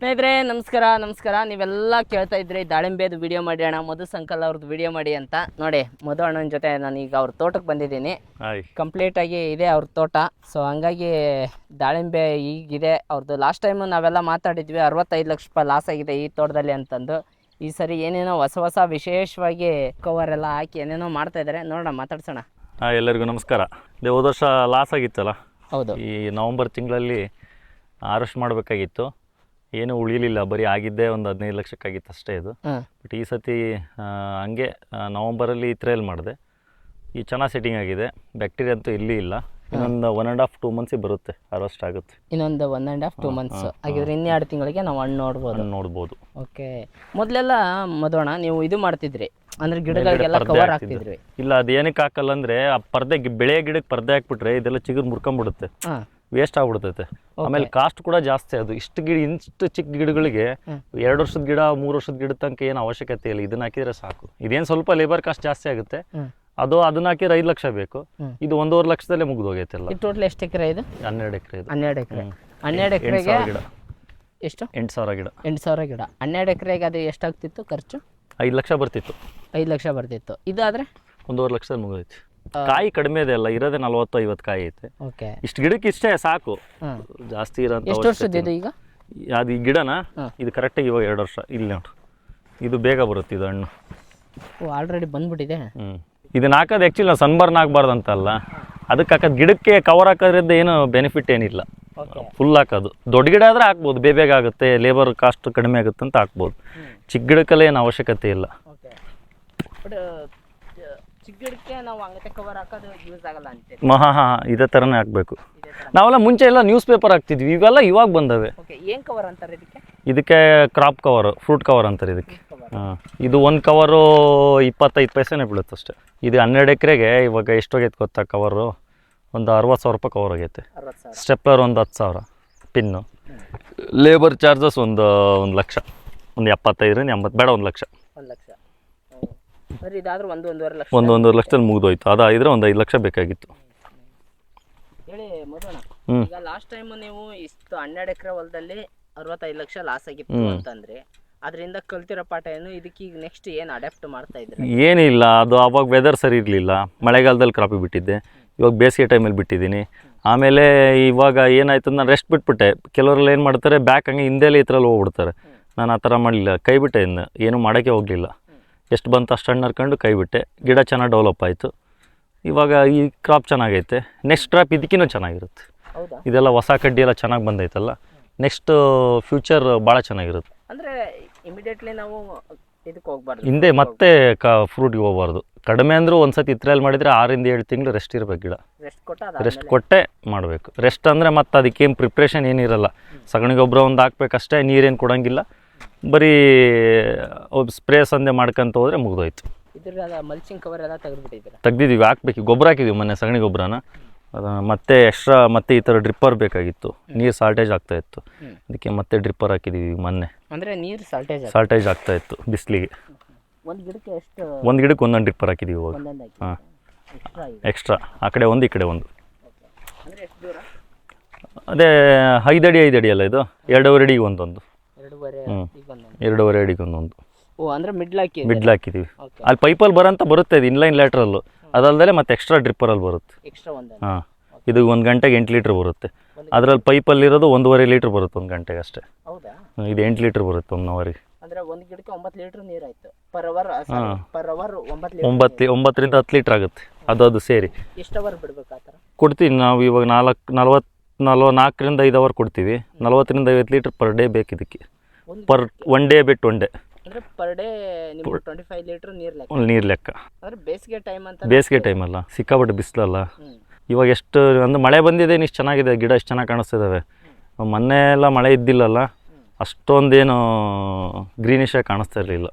ಸ್ನೇಹಿತರೆ ನಮಸ್ಕಾರ ನಮಸ್ಕಾರ. ನೀವೆಲ್ಲ ಕೇಳ್ತಾ ಇದ್ರಿ ದಾಳಿಂಬೆದು ವಿಡಿಯೋ ಮಾಡಿ ಅಣ್ಣ ಮಧು ಸಂಕಲ್ ಅವ್ರದ್ದು ವಿಡಿಯೋ ಮಾಡಿ ಅಂತ. ನೋಡಿ ಮಧು ಅಣ್ಣನ ಜೊತೆ ನಾನು ಈಗ ಅವ್ರ ತೋಟಕ್ಕೆ ಬಂದಿದ್ದೀನಿ. ಕಂಪ್ಲೀಟ್ ಆಗಿ ಇದೆ ಅವ್ರ ತೋಟ. ಸೊ ಹಂಗಾಗಿ ದಾಳಿಂಬೆ ಈಗಿದೆ. ಅವ್ರದ್ದು ಲಾಸ್ಟ್ ಟೈಮ್ ನಾವೆಲ್ಲ ಮಾತಾಡಿದ್ವಿ ಅರವತ್ತೈದು ಲಕ್ಷ ರೂಪಾಯಿ ಲಾಸ್ ಆಗಿದೆ ಈ ತೋಟದಲ್ಲಿ ಅಂತಂದು. ಈ ಸರಿ ಏನೇನೋ ಹೊಸ ಹೊಸ ವಿಶೇಷವಾಗಿ ಕವರ್ ಎಲ್ಲ ಹಾಕಿ ಏನೇನೋ ಮಾಡ್ತಾ ಇದ್ದಾರೆ ನೋಡೋಣ ಮಾತಾಡ್ಸೋಣ. ಎಲ್ಲರಿಗೂ ನಮಸ್ಕಾರ. ಅದೇ ಹೋದ ವರ್ಷ ಲಾಸ್ ಆಗಿತ್ತಲ್ಲ? ಹೌದು. ಈ ನವಂಬರ್ ತಿಂಗಳಲ್ಲಿ ಅರೆಸ್ಟ್ ಮಾಡಬೇಕಾಗಿತ್ತು. ಏನೂ ಉಳಿಲಿಲ್ಲ ಬರೀ ಆಗಿದ್ದೇ ಒಂದು ಹದಿನೈದು ಲಕ್ಷಕ್ಕಾಗಿತ್ತು ಅಷ್ಟೇ ಇದು. ಬಟ್ ಈ ಸತಿ ಹಂಗೆ ನವಂಬರಲ್ಲಿ ಈ ಥ್ರೇಲ್ ಮಾಡಿದೆ. ಈ ಚೆನ್ನಾಗಿ ಸೆಟ್ಟಿಂಗ್ ಆಗಿದೆ. ಬ್ಯಾಕ್ಟೀರಿಯಾ ಅಂತೂ ಇಲ್ಲಿ ಇಲ್ಲ. ಇನ್ನೊಂದು ಒನ್ ಆ್ಯಂಡ್ ಹಾಫ್ ಟೂ ಮಂತ್ಸಿಗೆ ಬರುತ್ತೆ ಅರೆಸ್ಟ್ ಆಗುತ್ತೆ. ಇನ್ನೊಂದು one and half two months ಹಾಗಿದ್ರೆ ಇನ್ನೆರಡು ತಿಂಗಳಿಗೆ ನಾವು ಹಣ್ಣು ನೋಡ್ಬೋದು. ನೋಡ್ಬೋದು. ಓಕೆ ಮೊದಲೆಲ್ಲ ಮದೋಣ ನೀವು ಇದು ಮಾಡ್ತಿದ್ರಿ. ಅಂದ್ರೆ ಗಿಡಗಳಿಗೆಲ್ಲ ಕವರ್. ಹಾಕ್ತಿದ್ರಿ. ಇಲ್ಲ ಅದೇನಕ್ಕೆ ಏನಕ್ಕೆ ಹಾಕಲ್ಲ ಅಂದ್ರೆ ಆ ಪರ್ದೆ ಬೆಳೆ ಗಿಡಕ್ಕೆ ಪರ್ದೆ ಹಾಕ್ಬಿಟ್ರೆ ಇದೆಲ್ಲ ಚಿಗುರು ಮುರ್ಕೊಂಬಿಡುತ್ತೆ. ಹಾಂ. ವೇಸ್ಟ್ ಆಗ್ಬಿಡ್ತೈತೆ. ಆಮೇಲೆ ಕಾಸ್ಟ್ ಕೂಡ ಜಾಸ್ತಿ ಅದು. ಇಷ್ಟು ಗಿಡ ಇಷ್ಟು ಚಿಕ್ಕ ಗಿಡಗಳಿಗೆ. ಎರಡು ವರ್ಷದ ಗಿಡ ಮೂರು ವರ್ಷದ ಗಿಡ ತನಕ ಏನು ಅವಶ್ಯಕತೆ ಇಲ್ಲ. ಇದನ್ನ ಹಾಕಿದ್ರೆ ಸಾಕು. ಇದೇನು ಸ್ವಲ್ಪ ಲೇಬರ್ ಕಾಸ್ಟ್ ಜಾಸ್ತಿ ಆಗುತ್ತೆ. ಅದು ಅದನ್ನ ಹಾಕಿದ್ರೆ ಐದು ಲಕ್ಷ ಬೇಕು. ಇದು ಒಂದೂವರೆ ಲಕ್ಷದಲ್ಲೇ ಮುಗ್ದೋಗೈತೆಲ್ಲ. ಅಲ್ಲ ಟೋಟಲ್ ಎಷ್ಟು ಎಕರೆ ಇದು? ಹನ್ನೆರಡು ಎಕರೆ ಇದು. ಹನ್ನೆರಡು ಎಕರೆ. ಹನ್ನೆರಡು ಎಕರೆಗೆ ಗಿಡ. ಎಷ್ಟು? ಎಂಟು ಸಾವಿರ ಗಿಡ. ಎಂಟು ಸಾವಿರ ಗಿಡ. ಹನ್ನೆರಡು ಎಕರೆಗೆ ಅದು ಎಷ್ಟಾಗ್ತಿತ್ತು ಖರ್ಚು? ಐದು ಲಕ್ಷ ಬರ್ತಿತ್ತು. ಐದು ಲಕ್ಷ ಬರ್ತಿತ್ತು. ಇದಾದ್ರೆ? ಒಂದೂವರೆ ಲಕ್ಷದಲ್ಲಿ ಮುಗಿದೈತಿ ಕಾಯಿ ಕಡಿಮೆ ಇದೆ ಅಲ್ಲ ಇರೋದೇ ನಲ್ವತ್ತು ಐವತ್ತು ಕಾಯಿ ಐತೆ. ಓಕೆ. ಇಷ್ಟು ಗಿಡಕ್ಕೆ ಇಷ್ಟೇ ಸಾಕು. ಜಾಸ್ತಿ ಇರೋಂಥ ಎಷ್ಟು ವರ್ಷದ ಇದು ಈಗ? ಅದು ಈ ಗಿಡನ? ಇದು ಕರೆಕ್ಟಾಗಿ ಇವಾಗ ಎರಡು ವರ್ಷ. ಇಲ್ಲಿ ನೋಡು. ಇದು ಬೇಗ ಬರುತ್ತೆ ಇದು ಹಣ್ಣು. ಆಲ್ರೆಡಿ ಬಂದ್ಬಿಟ್ಟಿದೆ? ಹ್ಞೂ ಇದನ್ನ ಹಾಕೋದು ಆ್ಯಕ್ಚುಲಿ ನಾವು ಸನ್ಬರ್ನ್ ಆಗಬಾರ್ದು ಅಂತಲ್ಲ ಅದಕ್ಕೆ ಹಾಕೋದು ಗಿಡಕ್ಕೆ ಕವರ್ ಹಾಕೋದ್ರಿಂದ ಏನು ಬೆನಿಫಿಟ್ ಏನಿಲ್ಲ. ಫುಲ್ ಹಾಕೋದು. ದೊಡ್ಡ ಗಿಡ ಆದರೆ ಹಾಕ್ಬೋದು ಬೇಬೇಗ ಬೇಗ ಆಗುತ್ತೆ ಲೇಬರ್ ಕಾಸ್ಟ್ ಕಡಿಮೆ ಆಗುತ್ತೆ ಅಂತ ಹಾಕ್ಬೋದು. ಚಿಕ್ಕ ಗಿಡಕ್ಕೆಲ್ಲ ಏನು ಅವಶ್ಯಕತೆ ಇಲ್ಲ. ಚಿಕ್ಕ ನಾವು ಹಂಗತೆ ಕವರ್ ಹಾಕೋದು ಯೂಸ್ ಆಗಲ್ಲ ಮಹಾ ಹಾಂ ಇದೇ ಥರನೇ ಹಾಕಬೇಕು. ಇದೇ ನಾವೆಲ್ಲ ಮುಂಚೆ ಎಲ್ಲ ನ್ಯೂಸ್ ಪೇಪರ್ ಹಾಕ್ತಿದ್ವಿ ಇವೆಲ್ಲ ಇವಾಗ ಬಂದವೆ. ಓಕೆ ಏನು ಕವರ್ ಅಂತಾರೆ ಇದಕ್ಕೆ? ಇದಕ್ಕೆ ಕ್ರಾಪ್ ಕವರ್ ಫ್ರೂಟ್ ಕವರ್ ಅಂತಾರೆ ಇದಕ್ಕೆ. ಹಾಂ ಇದು ಒಂದು ಕವರು ಇಪ್ಪತ್ತೈದು ಪೈಸೆನೇ ಬೀಳುತ್ತೆ ಅಷ್ಟೇ. ಇದು ಹನ್ನೆರಡು ಎಕರೆಗೆ ಇವಾಗ ಎಷ್ಟೋಗೈತೆ ಗೊತ್ತಾ ಕವರು ಒಂದು ಅರವತ್ತು ಸಾವಿರ ರೂಪಾಯಿ ಕವರ್ ಆಗೈತೆ. ಅರವತ್ತು ಸಾವಿರ. ಸ್ಟೆಪ್ಲರ್ ಒಂದು ಹತ್ತು ಸಾವಿರ ಪಿನ್ನು ಲೇಬರ್ ಚಾರ್ಜಸ್ ಒಂದು ಒಂದು ಲಕ್ಷ. ಒಂದು ಎಪ್ಪತ್ತೈದರಿಂದ ಎಂಬತ್ತು ಬೇಡ ಒಂದು ಲಕ್ಷ. ಒಂದು ಲಕ್ಷ. ಅಂದ್ರೆ ಇದಾದ್ರೆ ಒಂದು ಒಂದೂವರೆ ಲಕ್ಷ. ಒಂದು ಒಂದೂವರೆ ಲಕ್ಷದಲ್ಲಿ ಮುಗಿದೋಯ್ತು. ಅದಾಗಿದ್ರೆ ಒಂದು ಐದು ಲಕ್ಷ ಬೇಕಾಗಿತ್ತು. ಹೇಳಿ ಮಧುಣ ಹ್ಞೂ ಈಗ ಲಾಸ್ಟ್ ಟೈಮ್ ನೀವು ಇಷ್ಟು ಹನ್ನೆರಡು ಎಕರೆ ಹೊಲದಲ್ಲಿ ಅರವತ್ತೈದು ಲಕ್ಷ ಲಾಸ್ ಆಗಿತ್ತು ಅಂತಂದ್ರೆ ಅದರಿಂದ ಕಲ್ತಿರೋ ಪಾಠ ಏನು? ಇದಕ್ಕೆ ಈಗ ನೆಕ್ಸ್ಟ್ ಏನು ಅಡಾಪ್ಟ್ ಮಾಡ್ತಾ ಇದ್ರಿ ಏನಿಲ್ಲ ಅದು ಅವಾಗ ವೆದರ್ ಸರಿ ಇರಲಿಲ್ಲ. ಮಳೆಗಾಲದಲ್ಲಿ ಕ್ರಾಪ್ ಬಿಟ್ಟಿದ್ದೆ. ಇವಾಗ ಬೇಸಿಗೆ ಟೈಮಲ್ಲಿ ಬಿಟ್ಟಿದ್ದೀನಿ. ಆಮೇಲೆ ಇವಾಗ ಏನಾಯ್ತು ನಾನು ರೆಸ್ಟ್ ಬಿಟ್ಬಿಟ್ಟೆ. ಕೆಲವರೆಲ್ಲ ಏನು ಮಾಡ್ತಾರೆ ಬ್ಯಾಕ್ ಹಂಗೆ ಹಿಂದೆಲೆ ಈ ಹೋಗ್ಬಿಡ್ತಾರೆ. ನಾನು ಆ ಥರ ಮಾಡಲಿಲ್ಲ. ಕೈ ಬಿಟ್ಟೆ ಇನ್ನು. ಏನೂ ಮಾಡೋಕ್ಕೆ ಹೋಗಲಿಲ್ಲ. ಎಷ್ಟು ಬಂತು ಅಷ್ಟು ಹಣ್ಣು ಹರ್ಕೊಂಡು ಕೈ ಬಿಟ್ಟೆ. ಗಿಡ ಚೆನ್ನಾಗಿ ಡೆವಲಪ್ ಆಯಿತು. ಇವಾಗ ಈ ಕ್ರಾಪ್ ಚೆನ್ನಾಗೈತೆ. ನೆಕ್ಸ್ಟ್ ಕ್ರಾಪ್ ಇದಕ್ಕಿನ್ನೂ ಚೆನ್ನಾಗಿರುತ್ತೆ. ಇದೆಲ್ಲ ಹೊಸ ಕಡ್ಡಿ ಎಲ್ಲ ಚೆನ್ನಾಗಿ ಬಂದೈತಲ್ಲ. ನೆಕ್ಸ್ಟ್ ಫ್ಯೂಚರ್ ಭಾಳ ಚೆನ್ನಾಗಿರುತ್ತೆ. ಅಂದ್ರೆ ಇಮಿಡಿಯೇಟ್ಲಿ ನಾವು ಇದಕ್ಕೆ ಹೋಗ್ಬಾರ್ದು. ಹಿಂದೆ ಮತ್ತೆ ಕ ಫ್ರೂಟ್ಗೆ ಹೋಗ್ಬಾರ್ದು. ಕಡಿಮೆ ಅಂದರೂ ಒಂದು ಸತಿ ಇತ್ರಲ್ಲಿ ಮಾಡಿದರೆ ಆರಿಂದ ಏಳು ತಿಂಗಳು ರೆಸ್ಟ್ ಇರಬೇಕು ಗಿಡ. ರೆಸ್ಟ್ ಕೊಟ್ಟ ರೆಸ್ಟ್ ಕೊಟ್ಟೆ ಮಾಡಬೇಕು. ರೆಸ್ಟ್ ಅಂದರೆ ಮತ್ತೆ ಅದಕ್ಕೇನು ಪ್ರಿಪ್ರೇಷನ್ ಏನಿರಲ್ಲ. ಸಗಣಿ ಗೊಬ್ಬರ ಒಂದು ಹಾಕ್ಬೇಕಷ್ಟೇ ನೀರೇನು ಕೊಡೋಂಗಿಲ್ಲ. ಬರೀ ಸ್ಪ್ರೇ ಸಂದೆ ಮಾಡ್ಕೊಂತ ಹೋದ್ರೆ ಮುಗ್ದೋಯ್ತು. ಇದ್ರ ಮಲ್ಚಿಂಗ್ ಕವರ್ ಎಲ್ಲ ತೆಗೆದ್ಬಿಟ್ಟಿದ್ದೀರಾ? ತೆಗ್ದಿದ್ದೀವಿ ಹಾಕ್ಬೇಕು. ಗೊಬ್ಬರ ಹಾಕಿದ್ದೀವಿ ಮೊನ್ನೆ ಸಗಣಿ ಗೊಬ್ಬರನ. ಅದು ಮತ್ತೆ ಎಕ್ಸ್ಟ್ರಾ ಮತ್ತೆ ಈ ಥರ ಡ್ರಿಪ್ಪರ್ ಬೇಕಾಗಿತ್ತು. ನೀರು ಸಾಲ್ಟೇಜ್ ಆಗ್ತಾ ಇತ್ತು. ಅದಕ್ಕೆ ಮತ್ತೆ ಡ್ರಿಪ್ಪರ್ ಹಾಕಿದ್ದೀವಿ ಮೊನ್ನೆ. ಅಂದರೆ ನೀರು ಸಾಲ್ಟೇಜ್ ಸಾಲ್ಟೇಜ್ ಆಗ್ತಾ ಇತ್ತು ಬಿಸಿಲಿಗೆ. ಒಂದು ಗಿಡಕ್ಕೆ ಎಷ್ಟು ಒಂದು ಗಿಡಕ್ಕೆ ಒಂದೊಂದು ಡ್ರಿಪ್ಪರ್ ಹಾಕಿದ್ದೀವಿ ಹೋಗಿ ಹಾಂ. ಎಕ್ಸ್ಟ್ರಾ ಆ ಕಡೆ ಒಂದು ಈ ಕಡೆ ಒಂದು. ಅದೇ ಐದಡಿ ಅಡಿ ಐದು ಅಡಿ ಅಲ್ಲ ಇದು? ಎರಡೂವರೆ ಅಡಿಗೆ ಒಂದೊಂದು. ಎರಡೂವರೆ ಅಡಿಗೊಂದೊಂದು ಎರಡೂವರೆ ಓ ಅಂದ್ರೆ ಮಿಡ್ಲ್ ಹಾಕಿ ಮಿಡ್ಲ್ ಹಾಕಿದ್ದೀವಿ ಅಲ್ಲಿ ಪೈಪಲ್ಲಿ ಬರೋಂಥ ಬರುತ್ತೆ ಇದು ಇನ್ಲೈನ್ ಲ್ಯಾಟ್ರಲ್ಲು ಅದಲ್ಲದೆ ಮತ್ತೆ ಎಕ್ಸ್ಟ್ರಾ ಡ್ರಿಪ್ಪರಲ್ಲಿ ಬರುತ್ತೆ. ಎಕ್ಸ್ಟ್ರಾ ಒಂದು ಹಾಂ. ಇದು ಒಂದು ಗಂಟೆಗೆ ಎಂಟು ಲೀಟ್ರ್ ಬರುತ್ತೆ. ಅದರಲ್ಲಿ ಪೈಪಲ್ಲಿರೋದು ಒಂದೂವರೆ ಲೀಟ್ರ್ ಬರುತ್ತೆ ಒಂದು ಗಂಟೆಗೆ ಅಷ್ಟೇ. ಹೌದಾ? ಹ್ಮ್, ಇದು ಎಂಟು ಲೀಟ್ರ್ ಬರುತ್ತೆ ಒಂದು ಅವರಿಗೆ. ಅಂದ್ರೆ ಒಂದು ಗಿಡಕ್ಕೆ ಒಂಬತ್ತು ಲೀಟರ್ ನೀರು ಆಯ್ತು. ಪರ್ ಅವರ್ ಪರ್ ಅವರ್ ಒಂಬತ್ತು ಲೀಟರ್ ಒಂಬತ್ತು ಒಂಬತ್ತರಿಂದ ಹತ್ತು ಲೀಟ್ರ್ ಆಗುತ್ತೆ. ಅದು ಅದು ಸೇರಿ. ಎಷ್ಟು ಅವರ್ ಬಿಡ್ಬೇಕು ಆ ಥರ? ಕೊಡ್ತೀವಿ ನಾವು ಇವಾಗ ನಾಲ್ಕು ನಲ್ವತ್ತು ನಲ್ವ ನಾಲ್ಕರಿಂದ ಐದು ಅವರ್ ಕೊಡ್ತೀವಿ. ನಲ್ವತ್ತರಿಂದ ಐವತ್ತು ಲೀಟ್ರ್ ಪರ್ ಡೇ ಬೇಕು ಇದಕ್ಕೆ ಪರ್ ಒನ್ ಡೇ ಬಿಟ್ಟು ಒನ್ ಡೇ ಅಂದ್ರೆ ಪರ್ ಡೇ ನಿಮ್ಗೆ ಟ್ವೆಂಟಿ ಫೈವ್ ಲೀಟರ್ ನೀರು ಲೆಕ್ಕ. ನೀರು ಲೆಕ್ಕ. ಅಂದ್ರೆ ಬೇಸಿಗೆ ಟೈಮ್ ಅಂತ ಬೇಸಿಗೆ ಟೈಮಲ್ಲ ಸಿಕ್ಕಾಪಟ್ಟೆ ಬಿಸಿಲಲ್ಲ. ಇವಾಗ ಎಷ್ಟು ಅಂದ್ರೆ ಮಳೆ ಬಂದಿದೆ ಇಷ್ಟು ಚೆನ್ನಾಗಿದೆ ಗಿಡ ಎಷ್ಟು ಚೆನ್ನಾಗಿ ಕಾಣಿಸ್ತಿದ್ದಾವೆ ಮೊನ್ನೆ ಎಲ್ಲ ಮಳೆ ಇದ್ದಿಲ್ಲಲ್ಲ ಅಷ್ಟೊಂದೇನು ಗ್ರೀನಿಶ್ ಆಗಿ ಕಾಣಿಸ್ತಾ ಇರಲಿಲ್ಲ.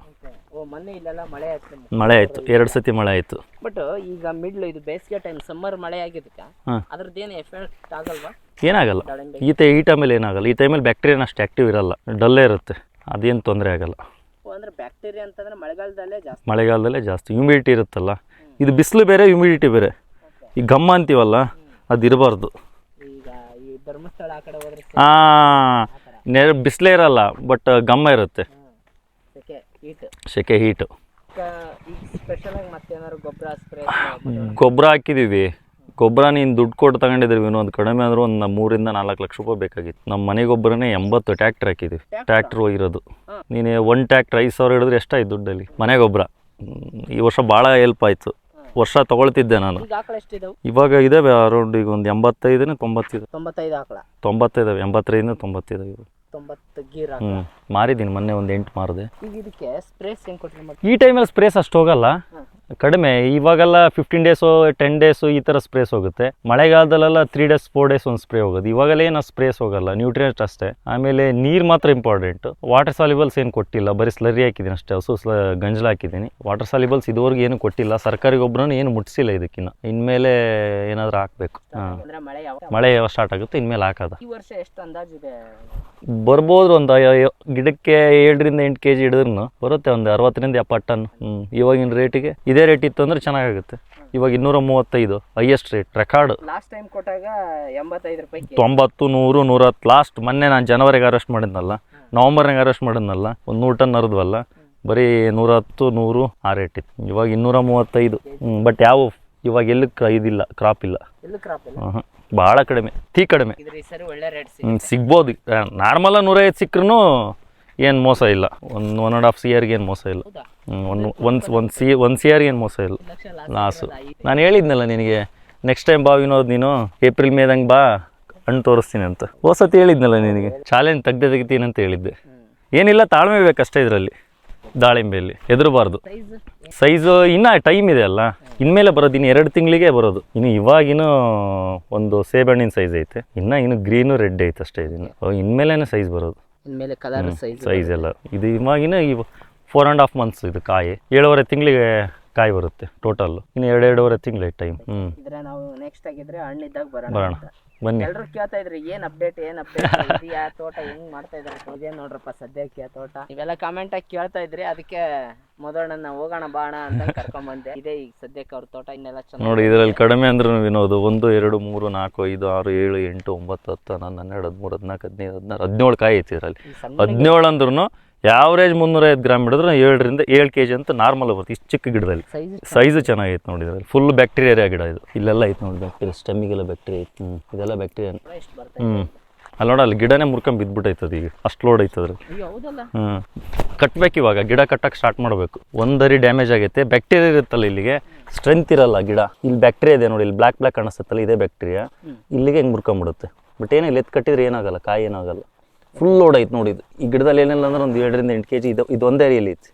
ಮೊನ್ನೆ ಇಲ್ಲೆಲ್ಲ ಮಳೆ ಆಯ್ತು ಮಳೆ ಆಯಿತು. ಎರಡು ಸತಿ ಮಳೆ ಆಯಿತು. ಬಟ್ ಈಗ ಮಿಡ್ಲ್ ಇದು ಬೇಸಿಗೆ ಟೈಮ್ ಸಮ್ಮರ್ ಮಳೆ ಆಗಿದ್ದಕ್ಕೆ ಹಾಂ. ಅದ್ರದ್ದೇನು ಎಫೆಕ್ಟ್ ಆಗಲ್ವಾ? ಏನಾಗಲ್ಲ. ಈ ಟೈ ಈ ಟೈಮಲ್ಲಿ ಏನಾಗಲ್ಲ. ಈ ಟೈಮಲ್ಲಿ ಬ್ಯಾಕ್ಟೀರಿಯಾ ಅಷ್ಟು ಆ್ಯಕ್ಟಿವ್ ಇರಲ್ಲ. ಡಲ್ಲೇ ಇರುತ್ತೆ. ಅದೇನು ತೊಂದರೆ ಆಗಲ್ಲ. ಅಂದ್ರೆ ಬ್ಯಾಕ್ಟೀರಿಯಾ ಅಂತಂದ್ರೆ ಮಳೆಗಾಲದಲ್ಲೇ ಜಾಸ್ತಿ. ಮಳೆಗಾಲದಲ್ಲೇ ಜಾಸ್ತಿ. ಹ್ಯೂಮಿಡಿಟಿ ಇರುತ್ತಲ್ಲ. ಇದು ಬಿಸಿಲು ಬೇರೆ ಹ್ಯೂಮಿಡಿಟಿ ಬೇರೆ. ಈ ಗಮ್ಮ ಅಂತೀವಲ್ಲ ಅದು ಇರಬಾರ್ದು. ಈಗ ಈ ಧರ್ಮಸ್ಥಳ ಆ ಕಡೆ ಹೋದ್ರೆ ಹಾಂ. ನೆ ಬಿಸಿಲೇ ಇರಲ್ಲ ಬಟ್ ಗಮ್ಮ ಇರುತ್ತೆ. ಸೆಕೆ ಹೀಟ್ ಗೊಬ್ಬರ ಹಾಕಿದೀವಿ ಗೊಬ್ಬರ ಹಾಕಿದ್ದೀವಿ ಗೊಬ್ಬರ ನೀನು ದುಡ್ಡು ಕೊಟ್ಟು ತಗೊಂಡಿದ್ರಿ ಒಂದು ಕಡಿಮೆ ಆದರೂ ಒಂದು ಮೂರಿಂದ ನಾಲ್ಕು ಲಕ್ಷ ರೂಪಾಯಿ ಬೇಕಾಗಿತ್ತು. ನಮ್ಮ ಮನೆ ಗೊಬ್ಬರನೇ ಎಂಬತ್ತು ಟ್ಯಾಕ್ಟ್ರ್ ಹಾಕಿದ್ದೀವಿ ಟ್ಯಾಕ್ಟ್ರ್ ಹೋಗಿರೋದು. ನೀನು ಒಂದು ಟ್ಯಾಕ್ಟ್ರ್ ಐದು ಸಾವಿರ ಹಿಡಿದ್ರೆ ಎಷ್ಟಾಯ್ತು ದುಡ್ಡಲ್ಲಿ? ಮನೆ ಗೊಬ್ಬರ. ಈ ವರ್ಷ ಭಾಳ ಹೆಲ್ಪ್ ಆಯಿತು. ವರ್ಷ ತಗೊಳ್ತಿದ್ದೆ ನಾನು. ಇವಾಗ ಇದಾವೆ ಅರೌಂಡ್ ಈಗ ಒಂದು ಎಂಬತ್ತೈದನೇ ತೊಂಬತ್ತಿದೆ. ತೊಂಬತ್ತೈದು ತೊಂಬತ್ತಿದಾವೆ ಎಂಬತ್ತೈದರಿಂದ ತೊಂಬತ್ತಿದಾವೆ ಇವು ತೊಂಬತ್ತು ಗೀರ್ ಹ್ಞೂ ಮಾರಿದ್ದೀನಿ ಮೊನ್ನೆ ಒಂದು ಎಂಟು ಮಾರಿದೆ. ಈಗ ಇದಕ್ಕೆ ಸ್ಪ್ರೇಸ್ ಹೆಂಗೆ ಕೊಟ್ಟಿರಿ ಮತ್ತೆ? ಈ ಟೈಮಲ್ಲಿ ಸ್ಪ್ರೇಸ್ ಅಷ್ಟು ಹೋಗಲ್ಲ. ಕಡಿಮೆ. ಇವಾಗೆಲ್ಲ ಫಿಫ್ಟೀನ್ ಡೇಸು ಟೆನ್ ಡೇಸು ಈ ಥರ ಸ್ಪ್ರೇಸ್ ಹೋಗುತ್ತೆ. ಮಳೆಗಾಲದಲ್ಲೆಲ್ಲ ತ್ರೀ ಡೇಸ್ ಫೋರ್ ಡೇಸ್ ಒಂದು ಸ್ಪ್ರೇ ಹೋಗೋದು. ಇವಾಗೆಲ್ಲ ಏನು ಸ್ಪ್ರೇಸ್ ಹೋಗಲ್ಲ. ನ್ಯೂಟ್ರಿಯೆಂಟ್ ಅಷ್ಟೇ. ಆಮೇಲೆ ನೀರು ಮಾತ್ರ ಇಂಪಾರ್ಟೆಂಟ್ ವಾಟರ್ ಸಾಲಿಬಲ್ಸ್ ಏನು ಕೊಟ್ಟಿಲ್ಲ. ಬರೀ ಸ್ಲರಿ ಹಾಕಿದ್ದೀನಿ ಅಷ್ಟೇ. ಹಸು ಸ್ಲ ಗಂಜಲ ಹಾಕಿದ್ದೀನಿ. ವಾಟರ್ ಸಾಲಿಬಲ್ಸ್ ಇದುವರೆಗೂ ಏನು ಕೊಟ್ಟಿಲ್ಲ. ಸರ್ಕಾರಿ ಗೊಬ್ಬರನೂ ಏನು ಮುಟ್ಟಿಸಿಲ್ಲ ಇದಕ್ಕಿನ್ನ. ಇನ್ಮೇಲೆ ಏನಾದರೂ ಹಾಕಬೇಕು. ಹಾಂ. ಮಳೆ ಯಾವಾಗ ಸ್ಟಾರ್ಟ್ ಆಗುತ್ತೆ ಇನ್ಮೇಲೆ ಹಾಕೋದು. ಈ ವರ್ಷ ಎಷ್ಟು ಅಂದಾಜಿದೆ ಬರ್ಬೋದು ಒಂದು ಗಿಡಕ್ಕೆ ಏಳರಿಂದ ಎಂಟು ಕೆ ಜಿ ಹಿಡಿದ್ರು ಬರುತ್ತೆ. ಒಂದು ಅರವತ್ತರಿಂದ ಎಪ್ಪತ್ತು ಟನ್. ಹ್ಞೂ ಇವಾಗಿನ ರೇಟಿಗೆ ಇದೇ ರೇಟ್ ಇತ್ತು ಅಂದ್ರೆ ಚೆನ್ನಾಗಾಗುತ್ತೆ. ಇವಾಗ ಇನ್ನೂರ ಮೂವತ್ತೈದು highest rate record last time ಕೊಟ್ಟಾಗ ಎಂಬತ್ತೈದು ರೂಪಾಯಿ ತೊಂಬತ್ತು ನೂರು ನೂರತ್ತು ಲಾಸ್ಟ್ ಮೊನ್ನೆ ನಾನು ಜನವರಿಗೆ ಅರೆಸ್ಟ್ ಮಾಡಿದ್ನಲ್ಲ ನವಂಬರ್ನಾಗ ಅರೆಸ್ಟ್ ಮಾಡಿದ್ನಲ್ಲ ಒಂದು ನೂರು ಟನ್ ಅರ್ದ್ವಲ್ಲ ಬರೀ ನೂರಹತ್ತು ನೂರು ಆ ರೇಟ್ ಇತ್ತು. ಇವಾಗ ಇನ್ನೂರ ಮೂವತ್ತೈದು ಬಟ್ ಯಾವ ಇವಾಗ ಎಲ್ಲಿ ಕ ಇದಿಲ್ಲ ಕ್ರಾಪ್ ಇಲ್ಲ. ಬಹಳ ಭಾಳ ಕಡಿಮೆ ತೀ ಕಡಿಮೆ. ಸಿಗ್ಬೋದು ಒಳ್ಳೆ ರೇಟ್ ಸಿಗ್ಬೋದು. ನಾರ್ಮಲ ನೂರೈವತ್ತು ಸಿಕ್ಕರೂ ಏನು ಮೋಸ ಇಲ್ಲ. ಒಂದು ಒನ್ ಆ್ಯಂಡ್ ಹಾಫ್ ಸಿ ಇಯರ್ಗೆ ಏನು ಮೋಸ ಇಲ್ಲ. ಒಂದು ಒಂದು ಒಂದು ಸಿ ಒಂದು ಸಿ ಇಯರ್ಗೆ ಏನು ಮೋಸ ಇಲ್ಲ. ಲಾಸು ನಾನು ಹೇಳಿದ್ನಲ್ಲ ನಿನಗೆ ನೆಕ್ಸ್ಟ್ ಟೈಮ್ ಬಾ ವಿನೋದ್ ನೀನು ಏಪ್ರಿಲ್ ಮೇದಂಗೆ ಬಾ ಹಣ್ಣು ತೋರಿಸ್ತೀನಿ ಅಂತ. ಹೊಸತಿ ಹೇಳಿದ್ನಲ್ಲ ನಿನಗೆ. ಚಾಲೆಂಜ್ ತೆಗ್ದೆ ತೆಗಿತೀನಿ ಅಂತ ಹೇಳಿದ್ದೆ. ಏನಿಲ್ಲ ತಾಳ್ಮೆ ಬೇಕಷ್ಟೇ ಇದರಲ್ಲಿ ದಾಳಿಂಬೆಯಲ್ಲಿ. ಎದುರಬಾರ್ದು. ಸೈಜ್ ಸೈಜು ಇನ್ನೂ ಟೈಮ್ ಇದೆ ಅಲ್ಲ. ಇನ್ಮೇಲೆ ಬರೋದು ಇನ್ನು ಎರಡು ತಿಂಗಳಿಗೆ ಬರೋದು. ಇನ್ನು ಇವಾಗಿನೂ ಒಂದು ಸೇಬಣ್ಣಿನ ಸೈಜ್ ಐತೆ. ಇನ್ನು ಇನ್ನು ಗ್ರೀನು ರೆಡ್ ಐತೆ ಅಷ್ಟೇ ಇದನ್ನು. ಇನ್ಮೇಲೆ ಸೈಜ್ ಬರೋದು. ಇನ್ಮೇಲೆ ಕಲರ್ ಸೈಜ್ ಸೈಜ್ ಎಲ್ಲ. ಇದು ಇವಾಗಿನ ಈ ಫೋರ್ ಆ್ಯಂಡ್ ಹಾಫ್ ಮಂತ್ಸ್ ಇದು ಕಾಯಿ. ಏಳುವರೆ ತಿಂಗಳಿಗೆ ಕಾಯಿ ಬರುತ್ತೆ ಟೋಟಲ್ ಇನ್ನು ಎರಡು ಎರಡೂವರೆ ತಿಂಗಳು ಟೈಮ್ ಹ್ಞೂ ಇದ್ರೆ ನಾವು ನೆಕ್ಸ್ಟ್ ಆಗಿದ್ರೆ ಹಣ್ಣಿದ್ದಾಗ ಬರೋಣ ಬರೋಣ ಅಂತ. ಬನ್ನಿ. ಎಲ್ರು ಕೇಳ್ತಾ ಇದ್ರಿ ಏನ್ ಅಪ್ಡೇಟ್ ಏನ್ ಅಪ್ಡೇಟ್ ಇದೆಯಾ ತೋಟ ಹೆಂಗ್ ಮಾಡ್ತಾ ಇದಾರೆ ಇದೇ ನೋಡ್ರಪ್ಪ ಸದ್ಯಕ್ಕೆ ತೋಟ. ಇವೆಲ್ಲ ಕಾಮೆಂಟ್ ಆಗಿ ಕೇಳ್ತಾ ಇದ್ರಿ ಅದಕ್ಕೆ ಮೊದಲಣ್ಣ ಹೋಗೋಣ ಬಾಣ ಅಂತ ಕರ್ಕೊಂಡ್ ಬಂದೆ. ಇದೇ ಈಗ ಸದ್ಯಕ್ಕೆ ಅವ್ರ ತೋಟ ಇನ್ನೆಲ್ಲ ಚೆನ್ನಾಗಿ ನೋಡಿ ಇದರಲ್ಲಿ ಕಡಿಮೆ ಅಂದ್ರೆ ವಿನೋದು ಒಂದು ಎರಡು ಮೂರು ನಾಲ್ಕು ಐದು ಆರು ಏಳು ಎಂಟು ಒಂಬತ್ತು ಹತ್ತು ಹನ್ನೊಂದು ಹನ್ನೆರಡು ಹದಿಮೂರು ಹದಿನಾಲ್ಕು ಹದಿನೈದು ಹದಿನಾರು ಹದಿನೇಳು ಕಾಯಿ ಐತಿ ಇದರಲ್ಲಿ. ಹದಿನೇಳು ಅಂದ್ರೂ ಯಾವ್ರೇಜ್ ಐದು ಗ್ರಾಮ್ ಹಿಡಿದ್ರೆ ಏಳರಿಂದ ಏಳು ಕೆ ಜಿ ಅಂತ ನಾರ್ಮಲ್ ಬರುತ್ತೆ. ಇಷ್ಟು ಚಿಕ್ಕ ಗಿಡದಲ್ಲಿ. ಸೈಜ್ ಚೆನ್ನಾಗೈತೆ ನೋಡಿ ಇದರಲ್ಲಿ. ಫುಲ್ ಬ್ಯಾಕ್ಟೀರಿಯಾ ಗಿಡ ಇದು. ಇಲ್ಲೆಲ್ಲ ಐತೆ ನೋಡಿ ಬ್ಯಾಕ್ಟೀರಿಯಾ ಸ್ಟೆಮ್ಮಿಗೆಲ್ಲ ಬ್ಯಾಕ್ಟೀರಿಯಾ ಐತೆ. ಹ್ಞೂ ಇದೆಲ್ಲ ಬ್ಯಾಕ್ಟೀರಿಯಾ ಹ್ಞೂ ಅಲ್ಲಿ ನೋಡಿ ಅಲ್ಲಿ ಗಿಡನೇ ಮುರ್ಕೊಂಡು ಬಿದ್ದುಬಿಟ್ಟೈತದ ಈಗ. ಅಷ್ಟು ಲೋಡ್ ಐತೆ ಹ್ಞೂ ಕಟ್ಬೇಕು ಇವಾಗ. ಗಿಡ ಕಟ್ಟಕ್ಕೆ ಸ್ಟಾರ್ಟ್ ಮಾಡಬೇಕು. ಒಂದರಿ ಡ್ಯಾಮೇಜ್ ಆಗೈತೆ. ಬ್ಯಾಕ್ಟೀರಿಯಾ ಇರುತ್ತಲ್ಲ ಇಲ್ಲಿಗೆ. ಸ್ಟ್ರೆಂತ್ ಇರಲ್ಲ ಗಿಡ. ಇಲ್ಲಿ ಬ್ಯಾಕ್ಟೀರಿಯಾ ಇದೆ ನೋಡಿ. ಇಲ್ಲಿ ಬ್ಲ್ಯಾಕ್ ಬ್ಲ್ಯಾಕ್ ಕಾಣಿಸುತ್ತಲ್ಲ ಇದೇ ಬ್ಯಾಕ್ಟೀರಿಯಾ ಇಲ್ಲಿಗೆ ಹೆಂಗೆ ಮುರ್ಕೊಂಬಿಡುತ್ತೆ ಬಟ್ ಏನಿಲ್ಲ ಎತ್ತು ಕಟ್ಟಿದ್ರೆ ಏನಾಗಲ್ಲ ಕಾಯಿ ಏನಾಗಲ್ಲ. ಫುಲ್ ಲೋಡ್ ಐತೆ ನೋಡಿ ಇದು. ಈ ಗಿಡದಲ್ಲಿ ಏನಿಲ್ಲ ಅಂದ್ರೆ ಒಂದು ಏಳರಿಂದ ಎಂಟು ಕೆ ಜಿ ಇದು ಇದು ಒಂದೇ ಏರಿಯಲ್ಲಿ ಐತಿ.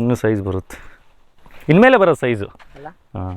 ಇನ್ನೂ ಸೈಜ್ ಬರುತ್ತೆ. ಇನ್ಮೇಲೆ ಬರೋ ಸೈಜು ಹಾಂ.